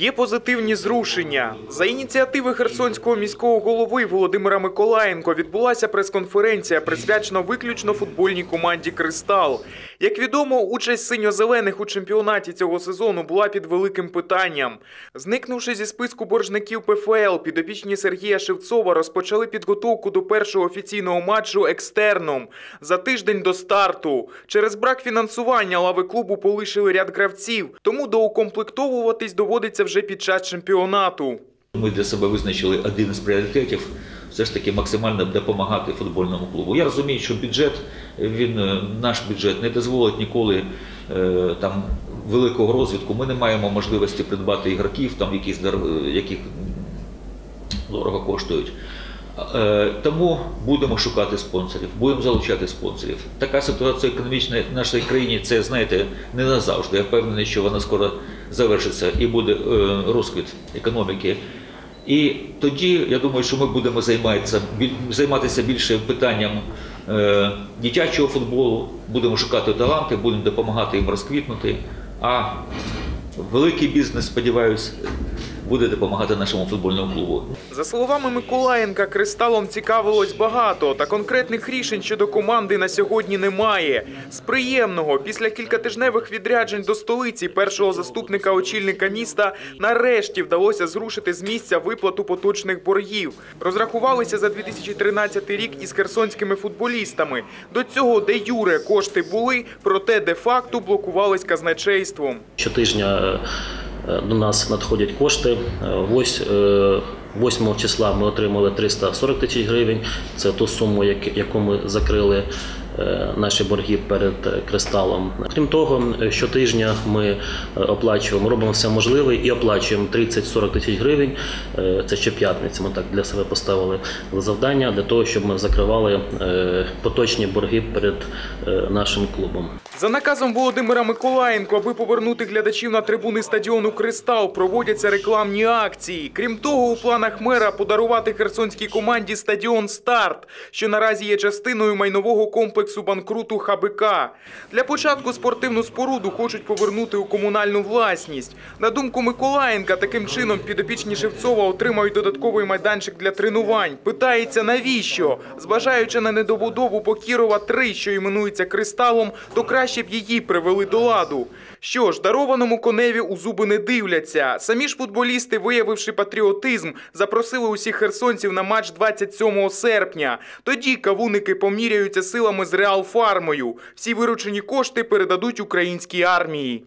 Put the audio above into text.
Є позитивні зрушення. За ініціативи Херсонського міського голови Володимира Миколаєнко відбулася прес-конференція, присвячена виключно футбольній команді Кристал. Як відомо, участь синьо-зелених у чемпіонаті цього сезону була під великим питанням. Зникнувши зі списку боржників ПФЛ, підопічні Сергія Шевцова розпочали підготовку до першого офіційного матчу екстерном за тиждень до старту. Через брак фінансування лави клубу полишили ряд гравців, тому доукомплектовуватись доводиться вже під час чемпіонату. Ми для себе визначили один із пріоритетів все ж таки максимально допомагати футбольному клубу. Я розумію, що бюджет, він, е, наш бюджет не дозволить ніколи е, там, великого розвитку. Ми не маємо можливості придбати ігроків, там, якісь, е, які дорого коштують. Тому будемо шукати спонсорів, будемо залучати спонсорів. Така ситуація економічна в нашій країні, це знаєте, не назавжди. Я впевнений, що вона скоро завершиться і буде розквіт економіки. І тоді я думаю, що ми будемо займатися, займатися більше питанням е, дитячого футболу, будемо шукати таланти, будемо допомагати їм розквітнути. А великий бізнес, сподіваюся, буде допомагати нашому футбольному клубу. За словами Миколаєнка, кристалом цікавилось багато, та конкретних рішень щодо команди на сьогодні немає. З приємного після кількатижневих відряджень до столиці першого заступника очільника міста нарешті вдалося зрушити з місця виплату поточних боргів. Розрахувалися за 2013 рік із херсонськими футболістами. До цього де юре кошти були, проте де факто блокувались казначейством. Щотижня до нас надходять кошти. Е, Ось е, 8 числа ми отримали 340 тисяч гривень. Це ту суму, яку ми закрили е, наші борги перед е, кристалом. Крім того, е, щотижня ми е, оплачуємо, робимо все можливе і оплачуємо 30-40 тисяч гривень. Е, Це щоп'ятниці. Ми так для себе поставили завдання для того, щоб ми закривали е, поточні борги перед е, нашим клубом. За наказом Володимира Миколаєнко, аби повернути глядачів на трибуни стадіону Кристал, проводяться рекламні акції. Крім того, у планах мера подарувати херсонській команді стадіон Старт, що наразі є частиною майнового комплексу банкруту ХБК. Для початку спортивну споруду хочуть повернути у комунальну власність. На думку Миколаєнка, таким чином підопічні Шевцова отримають додатковий майданчик для тренувань. Питається навіщо? Зважаючи на недобудову Покірова 3, що іменується кристалом, то краще б її привели до ладу. Що ж, дарованому коневі у зуби не дивляться. Самі ж футболісти, виявивши патріотизм, запросили усіх херсонців на матч 27 серпня. Тоді кавуники поміряються силами з Реал Фармою. Всі виручені кошти передадуть українській армії.